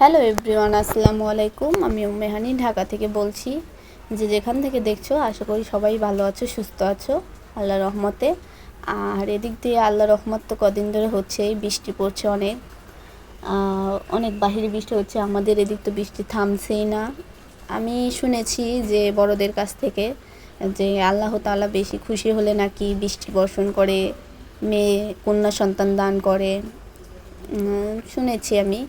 Hello everyone, আসসালামু আলাইকুম। আমি উম্মেহানি ঢাকা থেকে বলছি যে যেখান থেকে দেখছ, আশা করি সবাই ভালো আছো, সুস্থ আছো আল্লাহ রহমতে। আর এদিক দিয়ে আল্লাহ রহমত তো কদিন ধরে হচ্ছে বৃষ্টি পড়ছে অনেক। অনেক বাহিরে বৃষ্টি হচ্ছে, আমাদের এদিক তো বৃষ্টি থামছেই না। আমি শুনেছি যে বড়দের কাছ থেকে যে আল্লাহ তাআলা বেশি খুশি হলে নাকি বৃষ্টি বর্ষণ করে, মেয়ে, কন্যা সন্তান দান করে। শুনেছি আমি।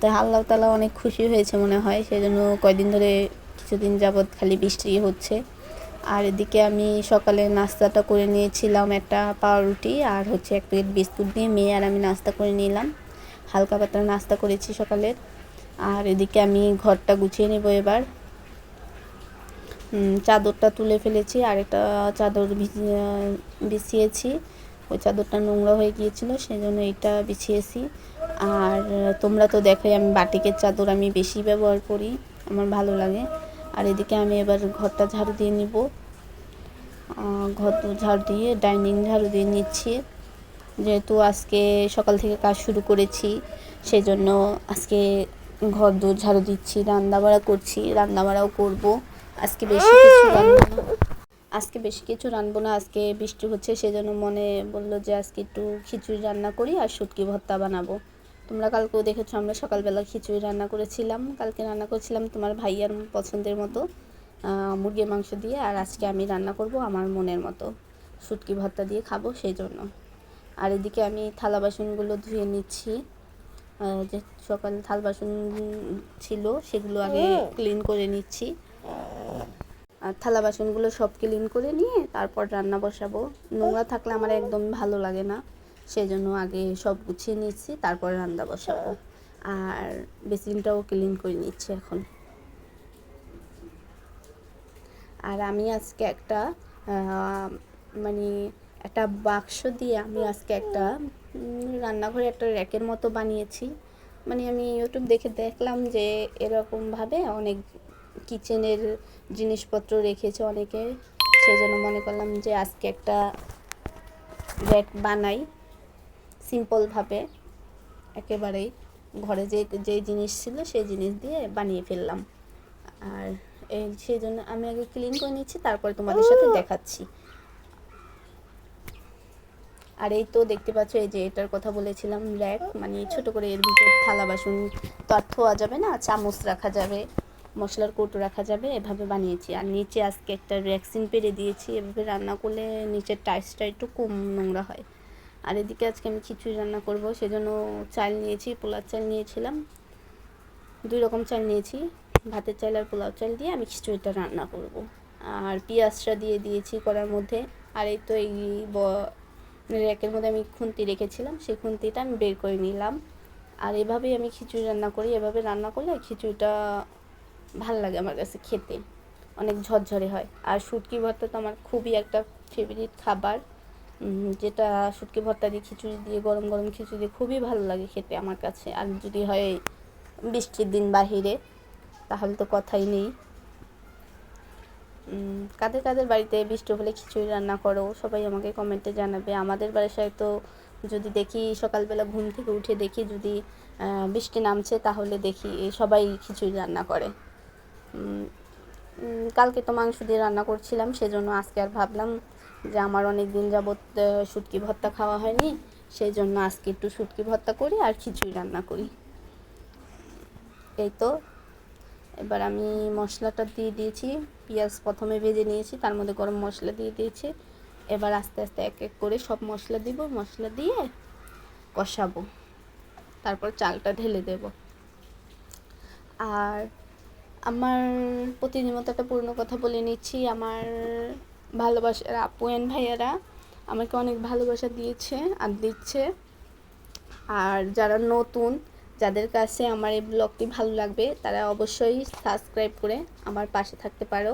তা আল্লাহ তালা অনেক খুশি হয়েছে মনে হয়, সেজন্য কয়দিন ধরে কিছুদিন যাবৎ খালি বৃষ্টি হচ্ছে। আর এদিকে আমি সকালে নাস্তাটা করে নিয়েছিলাম একটা পাউরুটি আর হচ্ছে এক প্লেট বিস্কুট দিয়ে মেয়ে আর আমি নাস্তা করে নিলাম। হালকা পাতলা নাস্তা করেছি সকালের। আর এদিকে আমি ঘরটা গুছিয়ে নেব এবার। চাদরটা তুলে ফেলেছি আর একটা চাদর বিছিয়েছি। ওই চাদরটা নোংরা হয়ে গিয়েছিল সেই জন্য এটা বিছিয়েছি। আর তোমরা তো দেখোই আমি বাটিকের চাদর আমি বেশি ব্যবহার করি, আমার ভালো লাগে। আর এদিকে আমি এবার ঘরটা ঝাড়ু দিয়ে নিব। ঘর ঝাড়ু দিয়ে, ডাইনিং ঝাড়ু দিয়ে নিচ্ছি। যেহেতু আজকে সকাল থেকে কাজ শুরু করেছি সেই জন্য আজকে ঘর দূর ঝাড়ু দিচ্ছি রান্না বাড়া করছি রান্না বাড়াও করব। আজকে বেশি কিছু রান্না আজকে বেশি কিছু রানবো না আজকে বৃষ্টি হচ্ছে সেজন্য মনে বলল যে আজকে একটু খিচুড়ি রান্না করি আর শুটকি ভর্তা বানাবো। তোমরা কালকেও দেখেছ আমরা সকালবেলা খিচুড়ি রান্না করেছিলাম কালকে রান্না করেছিলাম তোমার ভাইয়ার পছন্দের মতো মুরগির মাংস দিয়ে আর আজকে আমি রান্না করব আমার মনের মতো শুটকি ভর্তা দিয়ে খাব সেই জন্য আর এদিকে আমি থালা বাসনগুলো ধুয়ে নিচ্ছি যে সকাল থাল বাসন ছিল সেগুলো আগে ক্লিন করে নিচ্ছি। আর থালা বাসনগুলো সব ক্লিন করে নিয়ে তারপর রান্না বসাবো। নোংরা থাকলে আমার একদম ভালো লাগে না সেই জন্য আগে সব গুছিয়ে নিচ্ছি, তারপর রান্না বসাবো। আর বেসিনটাও ক্লিন করে নিচ্ছি এখন। আর আমি আজকে একটা মানে একটা বাক্স দিয়ে আমি আজকে একটা রান্নাঘরে একটা র্যাকের মতো বানিয়েছি। মানে আমি ইউটিউব দেখে দেখলাম যে এরকমভাবে অনেক কিচেনের জিনিসপত্র রেখেছে অনেকে। সেই জন্য মনে করলাম যে আজকে একটা র্যাক বানাই। সিম্পলভাবে একেবারেই ঘরে যে যে জিনিস ছিল সেই জিনিস দিয়ে বানিয়ে ফেললাম। আর এই সেই জন্য আমি আগে ক্লিন করে নিচ্ছি তারপরে তোমাদের সাথে দেখাচ্ছি। আর এই তো দেখতে পাচ্ছ এই যে এটার কথা বলেছিলাম র্যাক। মানে ছোট করে এর ভিতর থালা বাসন তো আর থোয়া যাবে না চামচ রাখা যাবে। মশলার কৌটো রাখা যাবে, এভাবে বানিয়েছি। আর নিচে আজকে একটা র্যাকসিন পেরে দিয়েছি, এভাবে রান্না করলে নিচের টাইসটা একটু কম নোংরা হয়। আর এদিকে আজকে আমি খিচুড়ি রান্না করব, সেজন্য চাল নিয়েছি পোলার চাল নিয়েছিলাম। দুই রকম চাল নিয়েছি, ভাতের চাল আর পোলাও চাল দিয়ে আমি খিচুড়িটা রান্না করব। আর পেঁয়াজটা দিয়ে দিয়েছি কড়ার মধ্যে। আর এই তো এই র্যাকের মধ্যে আমি খুন্তি রেখেছিলাম, সেই খুন্তিটা আমি বের করে নিলাম। আর এভাবেই আমি খিচুড়ি রান্না করি, এভাবে রান্না করলে খিচুড়িটা ভালো লাগে আমার কাছে খেতে। অনেক ঝরঝরে হয়। আর শুটকি ভর্তা তো আমার খুবই একটা ফেভারিট খাবার। যেটা শুটকি ভর্তা দিয়ে খিচুড়ি দিয়ে, গরম গরম খিচুড়ি দিয়ে খুবই ভালো লাগে খেতে আমার কাছে। আর যদি হয় বৃষ্টির দিন বাহিরে, তাহলে তো কথাই নেই। কাদের কাদের বাড়িতে বৃষ্টি হলে খিচুড়ি রান্না করো? সবাই আমাকে কমেন্টে জানাবে। আমাদের বাসায় তো যদি দেখি সকালবেলা ঘুম থেকে উঠে দেখি যদি বৃষ্টি নামছে তাহলে দেখি সবাই খিচুড়ি রান্না করে। কালকে তো মাংস দিয়ে রান্না করছিলাম, সেজন্য আজকে আর ভাবলাম যে আমার অনেক দিন যাবৎ শুটকি ভর্তা খাওয়া হয়নি সেই জন্য আজকে একটু শুটকি ভর্তা করি আর খিচুড়ি রান্না করি। এই তো, এবার আমি মশলাটা দিয়ে দিয়েছি, পেঁয়াজ প্রথমে ভেজে নিয়েছি, তার মধ্যে গরম মশলা দিয়ে দিয়েছি, এবার আস্তে আস্তে এক এক করে সব মশলা দিব, মশলা দিয়ে কষাবো, তারপর চালটা ঢেলে দেব। আর আমার প্রতিদিন মতো একটা কথা বলে নিচ্ছি। আমার ভালোবাসার আপু ভাইয়ারা আমাকে অনেক ভালোবাসা দিয়েছে আর দিচ্ছে। আর যারা নতুন, যাদের কাছে আমার এই ব্লগটি ভালো লাগবে, তারা অবশ্যই সাবস্ক্রাইব করে আমার পাশে থাকতে পারো।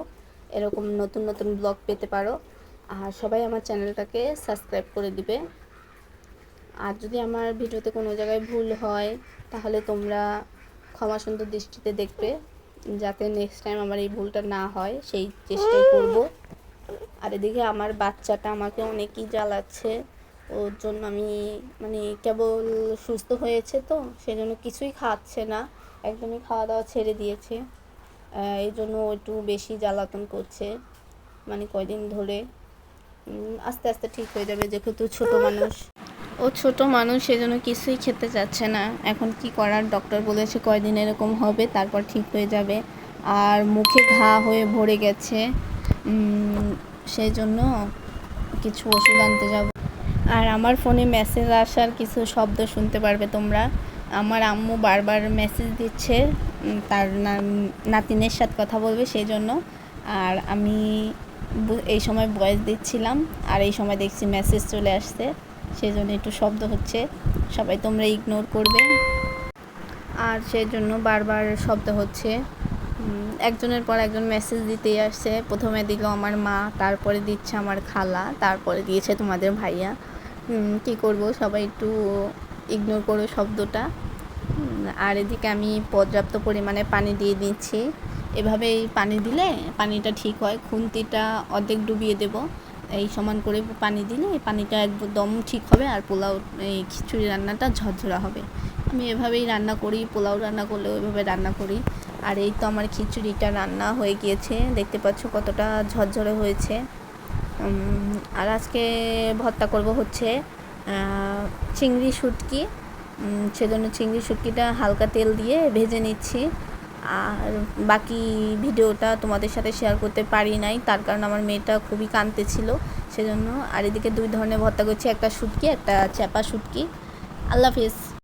এরকম নতুন নতুন ব্লগ পেতে পারো। আর সবাই আমার চ্যানেলটাকে সাবস্ক্রাইব করে দিবে। আর যদি আমার ভিডিওতে কোনো জায়গায় ভুল হয়, তাহলে তোমরা ক্ষমা সুন্দর দৃষ্টিতে দেখবে। যাতে নেক্সট টাইম আমার এই ভুলটা না হয়, সেই চেষ্টাই করব। আর এদিকে আমার বাচ্চাটা আমাকে অনেকই জ্বালাচ্ছে। ওর জন্য আমি মানে কেবল সুস্থ হয়েছে তো সেই জন্য কিছুই খাচ্ছে না। একদমই খাওয়া দাওয়া ছেড়ে দিয়েছে। এই জন্য একটু বেশি জ্বালাতন করছে মানে কয়দিন ধরে। আস্তে আস্তে ঠিক হয়ে যাবে, যেহেতু ছোট মানুষ। ও ছোট মানুষ সেজন্য কিছুই খেতে চাচ্ছে না। এখন কি করার? ডক্টর বলেছে কয়দিন এরকম হবে, তারপর ঠিক হয়ে যাবে। আর মুখে ঘা হয়ে ভরে গেছে। সেই জন্য কিছু ওষুধ আনতে যাব। আর আমার ফোনে মেসেজ আসার কিছু শব্দ শুনতে পারবে তোমরা। আমার আম্মু বারবার মেসেজ দিচ্ছে তার নাতিনের সাথে কথা বলবে সেই জন্য আর আমি এই সময় ভয়েস দিচ্ছিলাম, আর এই সময় দেখছি মেসেজ চলে আসছে। সেই জন্য একটু শব্দ হচ্ছে। সবাই তোমরা ইগনোর করবে। আর সেই জন্য বারবার শব্দ হচ্ছে। একজনের পর একজন মেসেজ দিতেই আসছে। প্রথমে দিল আমার মা, তারপরে দিচ্ছে আমার খালা, তারপরে দিয়েছে তোমাদের ভাইয়া। কি করব? সবাই একটু ইগনোর করো শব্দটা। আর এদিকে আমি পর্যাপ্ত পরিমাণে পানি দিয়ে দিচ্ছি। এভাবেই পানি দিলে পানিটা ঠিক হয়। খুন্তিটা অর্ধেক ডুবিয়ে দেব। এই সমান করে পানি দিলে এই পানিটা একদম ঠিক হবে আর পোলাও এই খিচুড়ি রান্নাটা ঝরঝরা হবে। আমি এভাবেই রান্না করি, পোলাও রান্না করলেও এভাবে রান্না করি। আর এই তো আমার খিচুড়িটা রান্না হয়ে গিয়েছে, দেখতে পাচ্ছ কতটা ঝরঝরে হয়েছে। আর আজকে ভর্তা করব হচ্ছে চিংড়ি শুটকি। সেজন্য চিংড়ি শুটকিটা হালকা তেল দিয়ে ভেজে নিচ্ছি। আর বাকি ভিডিওটা তোমাদের সাথে শেয়ার করতে পারি নাই, তার কারণ আমার মেয়েটা খুবই কাঁদতে ছিল, সেজন্য আর এদিকে দুই ধরনের ভর্তা করছি, একটা শুটকি, একটা চ্যাপা শুটকি। আল্লাহ হাফিজ।